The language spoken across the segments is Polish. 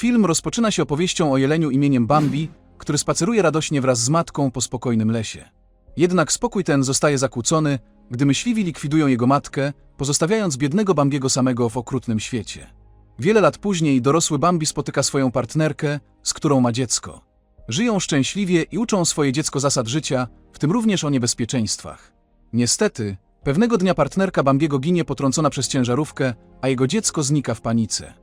Film rozpoczyna się opowieścią o jeleniu imieniem Bambi, który spaceruje radośnie wraz z matką po spokojnym lesie. Jednak spokój ten zostaje zakłócony, gdy myśliwi likwidują jego matkę, pozostawiając biednego Bambiego samego w okrutnym świecie. Wiele lat później dorosły Bambi spotyka swoją partnerkę, z którą ma dziecko. Żyją szczęśliwie i uczą swoje dziecko zasad życia, w tym również o niebezpieczeństwach. Niestety, pewnego dnia partnerka Bambiego ginie potrącona przez ciężarówkę, a jego dziecko znika w panice.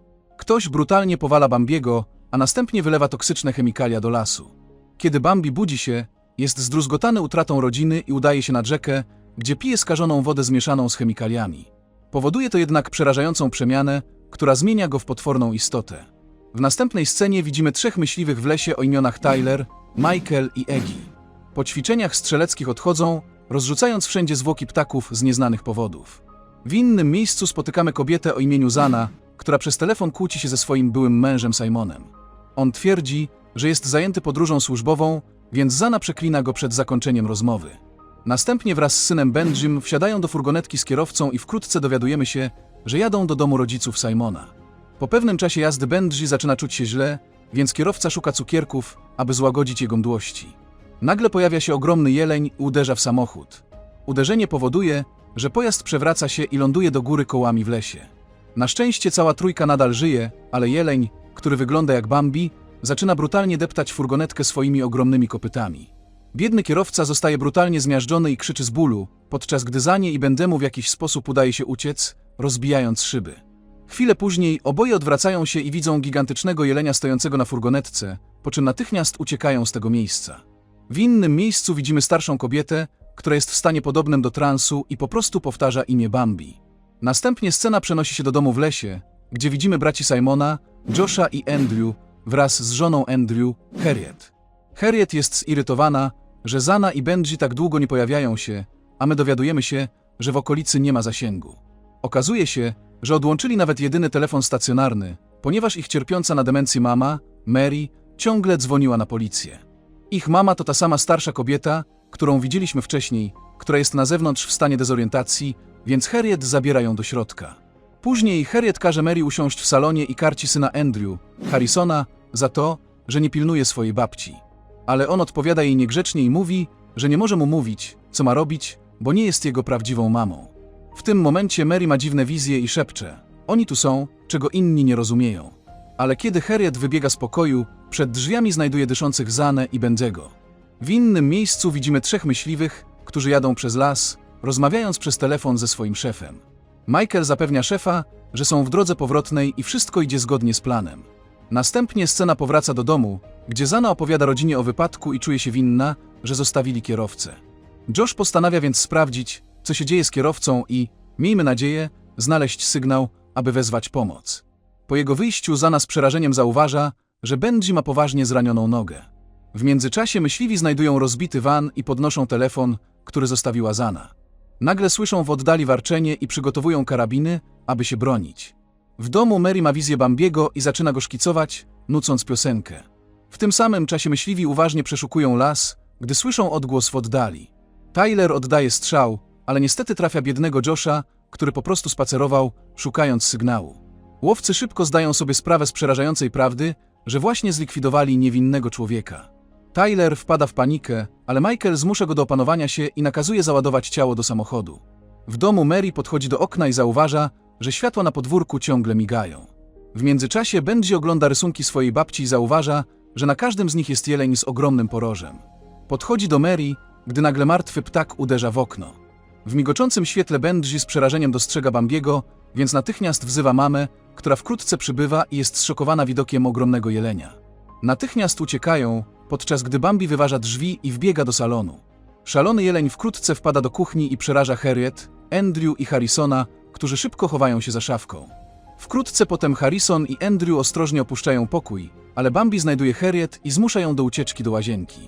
Ktoś brutalnie powala Bambiego, a następnie wylewa toksyczne chemikalia do lasu. Kiedy Bambi budzi się, jest zdruzgotany utratą rodziny i udaje się nad rzekę, gdzie pije skażoną wodę zmieszaną z chemikaliami. Powoduje to jednak przerażającą przemianę, która zmienia go w potworną istotę. W następnej scenie widzimy trzech myśliwych w lesie o imionach Tyler, Michael i Eggy. Po ćwiczeniach strzeleckich odchodzą, rozrzucając wszędzie zwłoki ptaków z nieznanych powodów. W innym miejscu spotykamy kobietę o imieniu Zana, która przez telefon kłóci się ze swoim byłym mężem Simonem. On twierdzi, że jest zajęty podróżą służbową, więc Zana przeklina go przed zakończeniem rozmowy. Następnie wraz z synem Benjim wsiadają do furgonetki z kierowcą i wkrótce dowiadujemy się, że jadą do domu rodziców Simona. Po pewnym czasie jazdy Benji zaczyna czuć się źle, więc kierowca szuka cukierków, aby złagodzić jego mdłości. Nagle pojawia się ogromny jeleń i uderza w samochód. Uderzenie powoduje, że pojazd przewraca się i ląduje do góry kołami w lesie. Na szczęście cała trójka nadal żyje, ale jeleń, który wygląda jak Bambi, zaczyna brutalnie deptać furgonetkę swoimi ogromnymi kopytami. Biedny kierowca zostaje brutalnie zmiażdżony i krzyczy z bólu, podczas gdy Zanie i Bendemu w jakiś sposób udaje się uciec, rozbijając szyby. Chwilę później oboje odwracają się i widzą gigantycznego jelenia stojącego na furgonetce, po czym natychmiast uciekają z tego miejsca. W innym miejscu widzimy starszą kobietę, która jest w stanie podobnym do transu i po prostu powtarza imię Bambi. Następnie scena przenosi się do domu w lesie, gdzie widzimy braci Simona, Josha i Andrew wraz z żoną Andrew, Harriet. Harriet jest zirytowana, że Zana i Benji tak długo nie pojawiają się, a my dowiadujemy się, że w okolicy nie ma zasięgu. Okazuje się, że odłączyli nawet jedyny telefon stacjonarny, ponieważ ich cierpiąca na demencję mama, Mary, ciągle dzwoniła na policję. Ich mama to ta sama starsza kobieta, którą widzieliśmy wcześniej, która jest na zewnątrz w stanie dezorientacji, więc Harriet zabiera ją do środka. Później Harriet każe Mary usiąść w salonie i karci syna Andrew, Harrisona, za to, że nie pilnuje swojej babci. Ale on odpowiada jej niegrzecznie i mówi, że nie może mu mówić, co ma robić, bo nie jest jego prawdziwą mamą. W tym momencie Mary ma dziwne wizje i szepcze. Oni tu są, czego inni nie rozumieją. Ale kiedy Harriet wybiega z pokoju, przed drzwiami znajduje dyszących Zanę i Bendego. W innym miejscu widzimy trzech myśliwych, którzy jadą przez las, rozmawiając przez telefon ze swoim szefem. Michael zapewnia szefa, że są w drodze powrotnej i wszystko idzie zgodnie z planem. Następnie scena powraca do domu, gdzie Zana opowiada rodzinie o wypadku i czuje się winna, że zostawili kierowcę. Josh postanawia więc sprawdzić, co się dzieje z kierowcą i, miejmy nadzieję, znaleźć sygnał, aby wezwać pomoc. Po jego wyjściu Zana z przerażeniem zauważa, że Benji ma poważnie zranioną nogę. W międzyczasie myśliwi znajdują rozbity van i podnoszą telefon, który zostawiła Zana. Nagle słyszą w oddali warczenie i przygotowują karabiny, aby się bronić. W domu Mary ma wizję Bambiego i zaczyna go szkicować, nucąc piosenkę. W tym samym czasie myśliwi uważnie przeszukują las, gdy słyszą odgłos w oddali. Tyler oddaje strzał, ale niestety trafia biednego Josha, który po prostu spacerował, szukając sygnału. Łowcy szybko zdają sobie sprawę z przerażającej prawdy, że właśnie zlikwidowali niewinnego człowieka. Tyler wpada w panikę, ale Michael zmusza go do opanowania się i nakazuje załadować ciało do samochodu. W domu Mary podchodzi do okna i zauważa, że światła na podwórku ciągle migają. W międzyczasie Benji ogląda rysunki swojej babci i zauważa, że na każdym z nich jest jeleń z ogromnym porożem. Podchodzi do Mary, gdy nagle martwy ptak uderza w okno. W migoczącym świetle Benji z przerażeniem dostrzega Bambiego, więc natychmiast wzywa mamę, która wkrótce przybywa i jest zszokowana widokiem ogromnego jelenia. Natychmiast uciekają, podczas gdy Bambi wyważa drzwi i wbiega do salonu. Szalony jeleń wkrótce wpada do kuchni i przeraża Harriet, Andrew i Harrisona, którzy szybko chowają się za szafką. Wkrótce potem Harrison i Andrew ostrożnie opuszczają pokój, ale Bambi znajduje Harriet i zmusza ją do ucieczki do łazienki.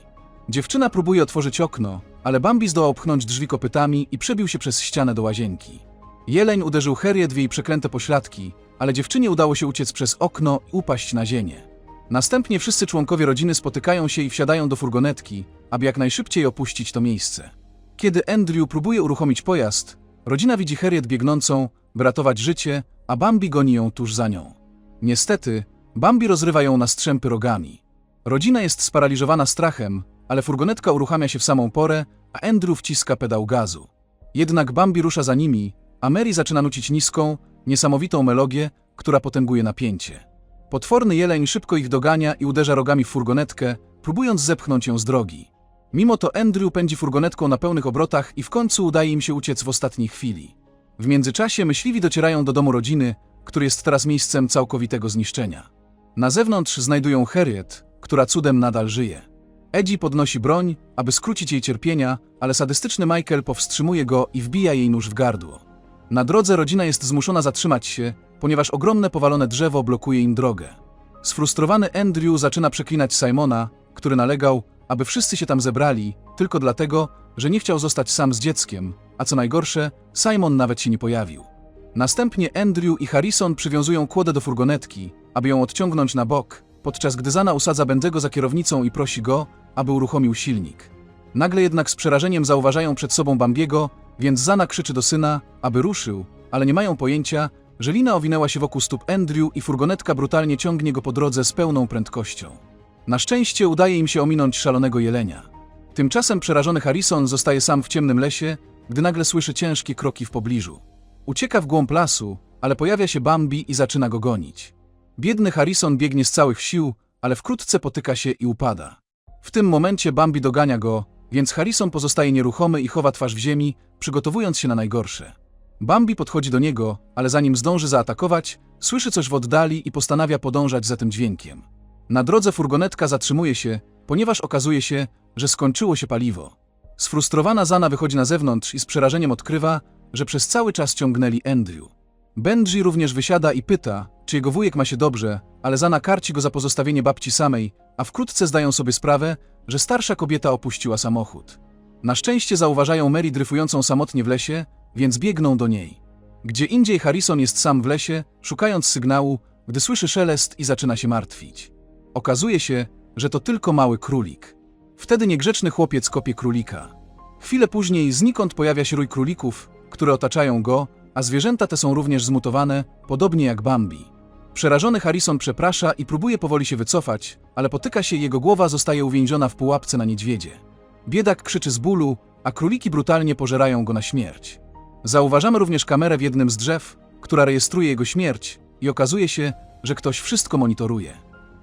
Dziewczyna próbuje otworzyć okno, ale Bambi zdołał pchnąć drzwi kopytami i przebił się przez ścianę do łazienki. Jeleń uderzył Harriet w jej przeklęte pośladki, ale dziewczynie udało się uciec przez okno i upaść na ziemię. Następnie wszyscy członkowie rodziny spotykają się i wsiadają do furgonetki, aby jak najszybciej opuścić to miejsce. Kiedy Andrew próbuje uruchomić pojazd, rodzina widzi Harriet biegnącą, by ratować życie, a Bambi goni ją tuż za nią. Niestety, Bambi rozrywa ją na strzępy rogami. Rodzina jest sparaliżowana strachem, ale furgonetka uruchamia się w samą porę, a Andrew wciska pedał gazu. Jednak Bambi rusza za nimi, a Mary zaczyna nucić niską, niesamowitą melodię, która potęguje napięcie. Potworny jeleń szybko ich dogania i uderza rogami w furgonetkę, próbując zepchnąć ją z drogi. Mimo to Andrew pędzi furgonetką na pełnych obrotach i w końcu udaje im się uciec w ostatniej chwili. W międzyczasie myśliwi docierają do domu rodziny, który jest teraz miejscem całkowitego zniszczenia. Na zewnątrz znajdują Harriet, która cudem nadal żyje. Eddie podnosi broń, aby skrócić jej cierpienia, ale sadystyczny Michael powstrzymuje go i wbija jej nóż w gardło. Na drodze rodzina jest zmuszona zatrzymać się, ponieważ ogromne powalone drzewo blokuje im drogę. Sfrustrowany Andrew zaczyna przeklinać Simona, który nalegał, aby wszyscy się tam zebrali, tylko dlatego, że nie chciał zostać sam z dzieckiem, a co najgorsze, Simon nawet się nie pojawił. Następnie Andrew i Harrison przywiązują kłodę do furgonetki, aby ją odciągnąć na bok, podczas gdy Zana usadza Bendego za kierownicą i prosi go, aby uruchomił silnik. Nagle jednak z przerażeniem zauważają przed sobą Bambiego, więc Zana krzyczy do syna, aby ruszył, ale nie mają pojęcia, że lina owinęła się wokół stóp Andrew i furgonetka brutalnie ciągnie go po drodze z pełną prędkością. Na szczęście udaje im się ominąć szalonego jelenia. Tymczasem przerażony Harrison zostaje sam w ciemnym lesie, gdy nagle słyszy ciężkie kroki w pobliżu. Ucieka w głąb lasu, ale pojawia się Bambi i zaczyna go gonić. Biedny Harrison biegnie z całych sił, ale wkrótce potyka się i upada. W tym momencie Bambi dogania go, więc Harrison pozostaje nieruchomy i chowa twarz w ziemi, przygotowując się na najgorsze. Bambi podchodzi do niego, ale zanim zdąży zaatakować, słyszy coś w oddali i postanawia podążać za tym dźwiękiem. Na drodze furgonetka zatrzymuje się, ponieważ okazuje się, że skończyło się paliwo. Sfrustrowana Zana wychodzi na zewnątrz i z przerażeniem odkrywa, że przez cały czas ciągnęli Andrew. Benji również wysiada i pyta, czy jego wujek ma się dobrze, ale Zana karci go za pozostawienie babci samej, a wkrótce zdają sobie sprawę, że starsza kobieta opuściła samochód. Na szczęście zauważają Mary dryfującą samotnie w lesie, więc biegną do niej. Gdzie indziej Harrison jest sam w lesie, szukając sygnału, gdy słyszy szelest i zaczyna się martwić. Okazuje się, że to tylko mały królik. Wtedy niegrzeczny chłopiec kopie królika. Chwilę później znikąd pojawia się rój królików, które otaczają go, a zwierzęta te są również zmutowane, podobnie jak Bambi. Przerażony Harrison przeprasza i próbuje powoli się wycofać, ale potyka się i jego głowa zostaje uwięziona w pułapce na niedźwiedzie. Biedak krzyczy z bólu, a króliki brutalnie pożerają go na śmierć. Zauważamy również kamerę w jednym z drzew, która rejestruje jego śmierć i okazuje się, że ktoś wszystko monitoruje.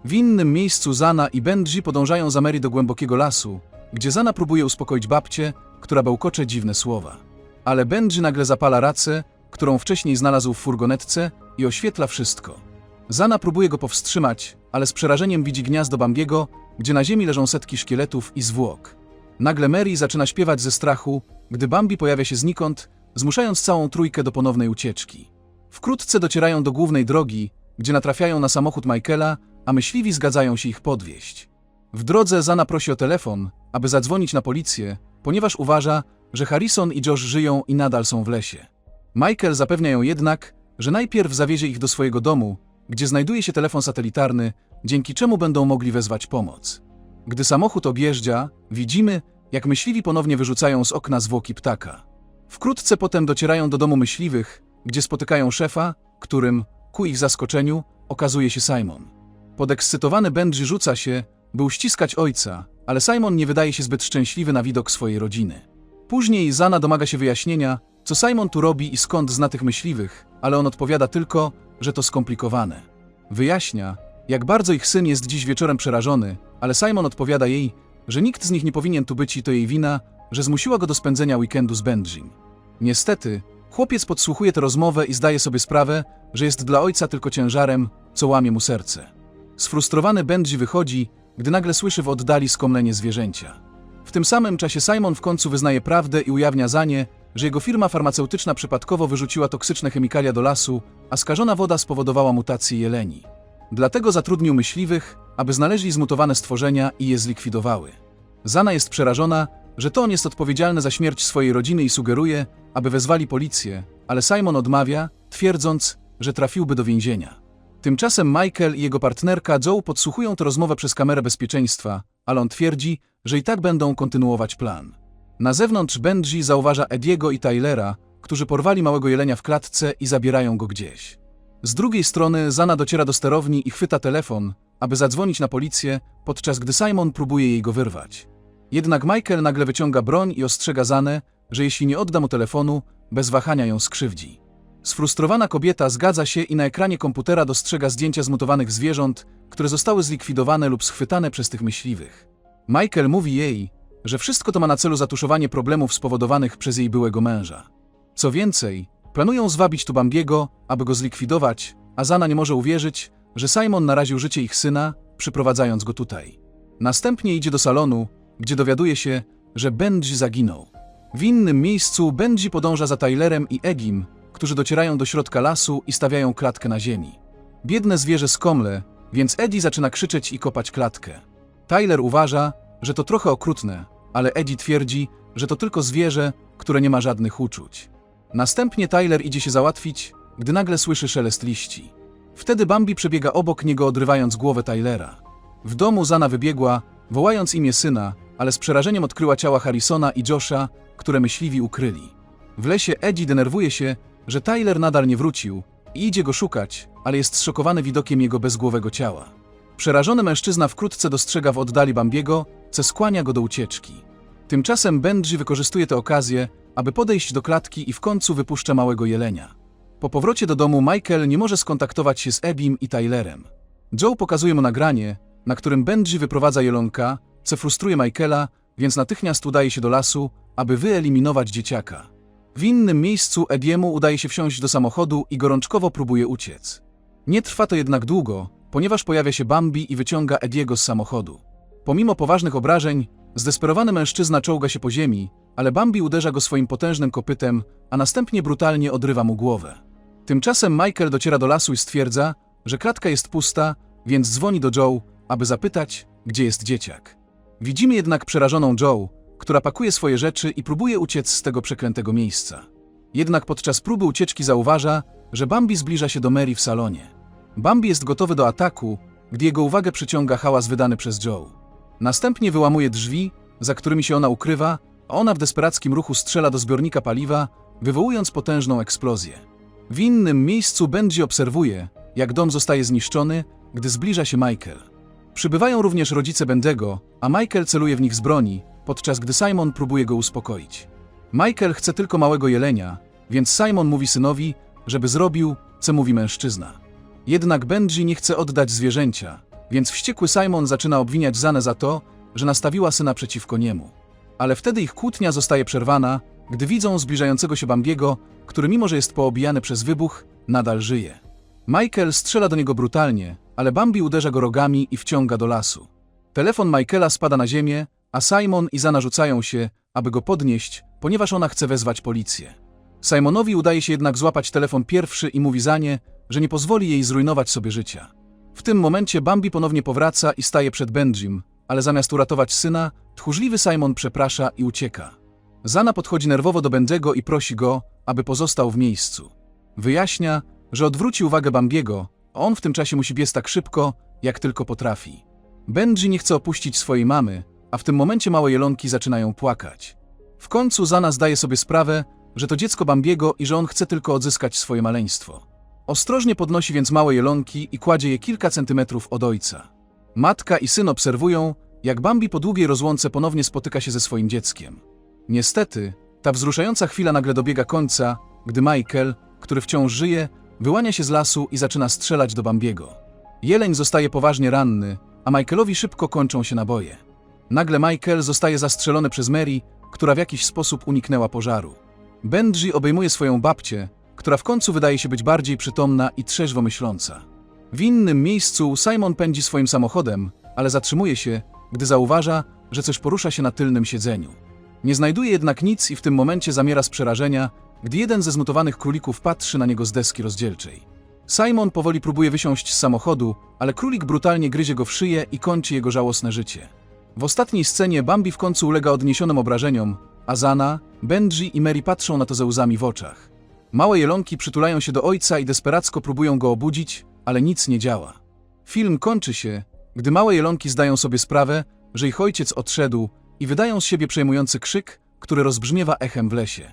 W innym miejscu Zana i Benji podążają za Mary do głębokiego lasu, gdzie Zana próbuje uspokoić babcię, która bełkocze dziwne słowa. Ale Benji nagle zapala racę, którą wcześniej znalazł w furgonetce i oświetla wszystko. Zana próbuje go powstrzymać, ale z przerażeniem widzi gniazdo Bambiego, gdzie na ziemi leżą setki szkieletów i zwłok. Nagle Mary zaczyna śpiewać ze strachu, gdy Bambi pojawia się znikąd, zmuszając całą trójkę do ponownej ucieczki. Wkrótce docierają do głównej drogi, gdzie natrafiają na samochód Michaela, a myśliwi zgadzają się ich podwieźć. W drodze Zana prosi o telefon, aby zadzwonić na policję, ponieważ uważa, że Harrison i Josh żyją i nadal są w lesie. Michael zapewnia ją jednak, że najpierw zawiezie ich do swojego domu, gdzie znajduje się telefon satelitarny, dzięki czemu będą mogli wezwać pomoc. Gdy samochód objeżdża, widzimy, jak myśliwi ponownie wyrzucają z okna zwłoki ptaka. Wkrótce potem docierają do domu myśliwych, gdzie spotykają szefa, którym, ku ich zaskoczeniu, okazuje się Simon. Podekscytowany Benji rzuca się, by uściskać ojca, ale Simon nie wydaje się zbyt szczęśliwy na widok swojej rodziny. Później Zana domaga się wyjaśnienia, co Simon tu robi i skąd zna tych myśliwych, ale on odpowiada tylko, że to skomplikowane. Wyjaśnia, jak bardzo ich syn jest dziś wieczorem przerażony, ale Simon odpowiada jej, że nikt z nich nie powinien tu być i to jej wina, że zmusiła go do spędzenia weekendu z Benjim. Niestety, chłopiec podsłuchuje tę rozmowę i zdaje sobie sprawę, że jest dla ojca tylko ciężarem, co łamie mu serce. Sfrustrowany Benji wychodzi, gdy nagle słyszy w oddali skomlenie zwierzęcia. W tym samym czasie Simon w końcu wyznaje prawdę i ujawnia za nie, że jego firma farmaceutyczna przypadkowo wyrzuciła toksyczne chemikalia do lasu, a skażona woda spowodowała mutację jeleni. Dlatego zatrudnił myśliwych, aby znaleźli zmutowane stworzenia i je zlikwidowały. Zana jest przerażona, że to on jest odpowiedzialny za śmierć swojej rodziny i sugeruje, aby wezwali policję, ale Simon odmawia, twierdząc, że trafiłby do więzienia. Tymczasem Michael i jego partnerka Joe podsłuchują tę rozmowę przez kamerę bezpieczeństwa, ale on twierdzi, że i tak będą kontynuować plan. Na zewnątrz Benji zauważa Ediego i Tylera, którzy porwali małego jelenia w klatce i zabierają go gdzieś. Z drugiej strony Zana dociera do sterowni i chwyta telefon, aby zadzwonić na policję, podczas gdy Simon próbuje jej go wyrwać. Jednak Michael nagle wyciąga broń i ostrzega Zanę, że jeśli nie odda mu telefonu, bez wahania ją skrzywdzi. Sfrustrowana kobieta zgadza się i na ekranie komputera dostrzega zdjęcia zmutowanych zwierząt, które zostały zlikwidowane lub schwytane przez tych myśliwych. Michael mówi jej, że wszystko to ma na celu zatuszowanie problemów spowodowanych przez jej byłego męża. Co więcej, planują zwabić tu Bambiego, aby go zlikwidować, a Zana nie może uwierzyć, że Simon naraził życie ich syna, przyprowadzając go tutaj. Następnie idzie do salonu, gdzie dowiaduje się, że Benji zaginął. W innym miejscu Benji podąża za Tylerem i Egim, którzy docierają do środka lasu i stawiają klatkę na ziemi. Biedne zwierzę skomle, więc Eddie zaczyna krzyczeć i kopać klatkę. Tyler uważa, że to trochę okrutne, ale Eddie twierdzi, że to tylko zwierzę, które nie ma żadnych uczuć. Następnie Tyler idzie się załatwić, gdy nagle słyszy szelest liści. Wtedy Bambi przebiega obok niego, odrywając głowę Tylera. W domu Zana wybiegła, wołając imię syna, ale z przerażeniem odkryła ciała Harrisona i Josha, które myśliwi ukryli. W lesie Eddie denerwuje się, że Tyler nadal nie wrócił i idzie go szukać, ale jest zszokowany widokiem jego bezgłowego ciała. Przerażony mężczyzna wkrótce dostrzega w oddali Bambiego, co skłania go do ucieczki. Tymczasem Benji wykorzystuje tę okazję, aby podejść do klatki i w końcu wypuszcza małego jelenia. Po powrocie do domu Michael nie może skontaktować się z Ebim i Tylerem. Joe pokazuje mu nagranie, na którym Benji wyprowadza jelonka, co frustruje Michaela, więc natychmiast udaje się do lasu, aby wyeliminować dzieciaka. W innym miejscu Ediemu udaje się wsiąść do samochodu i gorączkowo próbuje uciec. Nie trwa to jednak długo, ponieważ pojawia się Bambi i wyciąga Ediego z samochodu. Pomimo poważnych obrażeń, zdesperowany mężczyzna czołga się po ziemi, ale Bambi uderza go swoim potężnym kopytem, a następnie brutalnie odrywa mu głowę. Tymczasem Michael dociera do lasu i stwierdza, że klatka jest pusta, więc dzwoni do Joe, aby zapytać, gdzie jest dzieciak. Widzimy jednak przerażoną Joe, która pakuje swoje rzeczy i próbuje uciec z tego przeklętego miejsca. Jednak podczas próby ucieczki zauważa, że Bambi zbliża się do Mary w salonie. Bambi jest gotowy do ataku, gdy jego uwagę przyciąga hałas wydany przez Joe. Następnie wyłamuje drzwi, za którymi się ona ukrywa, a ona w desperackim ruchu strzela do zbiornika paliwa, wywołując potężną eksplozję. W innym miejscu Benji obserwuje, jak dom zostaje zniszczony, gdy zbliża się Michael. Przybywają również rodzice Bendego, a Michael celuje w nich z broni, podczas gdy Simon próbuje go uspokoić. Michael chce tylko małego jelenia, więc Simon mówi synowi, żeby zrobił, co mówi mężczyzna. Jednak Benji nie chce oddać zwierzęcia, więc wściekły Simon zaczyna obwiniać Zanę za to, że nastawiła syna przeciwko niemu. Ale wtedy ich kłótnia zostaje przerwana, gdy widzą zbliżającego się Bambiego, który mimo że jest poobijany przez wybuch, nadal żyje. Michael strzela do niego brutalnie, ale Bambi uderza go rogami i wciąga do lasu. Telefon Michaela spada na ziemię, a Simon i Zana rzucają się, aby go podnieść, ponieważ ona chce wezwać policję. Simonowi udaje się jednak złapać telefon pierwszy i mówi Zanie, że nie pozwoli jej zrujnować sobie życia. W tym momencie Bambi ponownie powraca i staje przed Benjim, ale zamiast uratować syna, tchórzliwy Simon przeprasza i ucieka. Zana podchodzi nerwowo do Bendiego i prosi go, aby pozostał w miejscu. Wyjaśnia, że odwróci uwagę Bambiego, a on w tym czasie musi biec tak szybko, jak tylko potrafi. Benji nie chce opuścić swojej mamy, a w tym momencie małe jelonki zaczynają płakać. W końcu Zana zdaje sobie sprawę, że to dziecko Bambiego i że on chce tylko odzyskać swoje maleństwo. Ostrożnie podnosi więc małe jelonki i kładzie je kilka centymetrów od ojca. Matka i syn obserwują, jak Bambi po długiej rozłące ponownie spotyka się ze swoim dzieckiem. Niestety, ta wzruszająca chwila nagle dobiega końca, gdy Michael, który wciąż żyje, wyłania się z lasu i zaczyna strzelać do Bambiego. Jeleń zostaje poważnie ranny, a Michaelowi szybko kończą się naboje. Nagle Michael zostaje zastrzelony przez Mary, która w jakiś sposób uniknęła pożaru. Benji obejmuje swoją babcię, która w końcu wydaje się być bardziej przytomna i trzeźwo myśląca. W innym miejscu Simon pędzi swoim samochodem, ale zatrzymuje się, gdy zauważa, że coś porusza się na tylnym siedzeniu. Nie znajduje jednak nic i w tym momencie zamiera z przerażenia, gdy jeden ze zmutowanych królików patrzy na niego z deski rozdzielczej. Simon powoli próbuje wysiąść z samochodu, ale królik brutalnie gryzie go w szyję i kończy jego żałosne życie. W ostatniej scenie Bambi w końcu ulega odniesionym obrażeniom, a Zana, Benji i Mary patrzą na to ze łzami w oczach. Małe jelonki przytulają się do ojca i desperacko próbują go obudzić, ale nic nie działa. Film kończy się, gdy małe jelonki zdają sobie sprawę, że ich ojciec odszedł i wydają z siebie przejmujący krzyk, który rozbrzmiewa echem w lesie.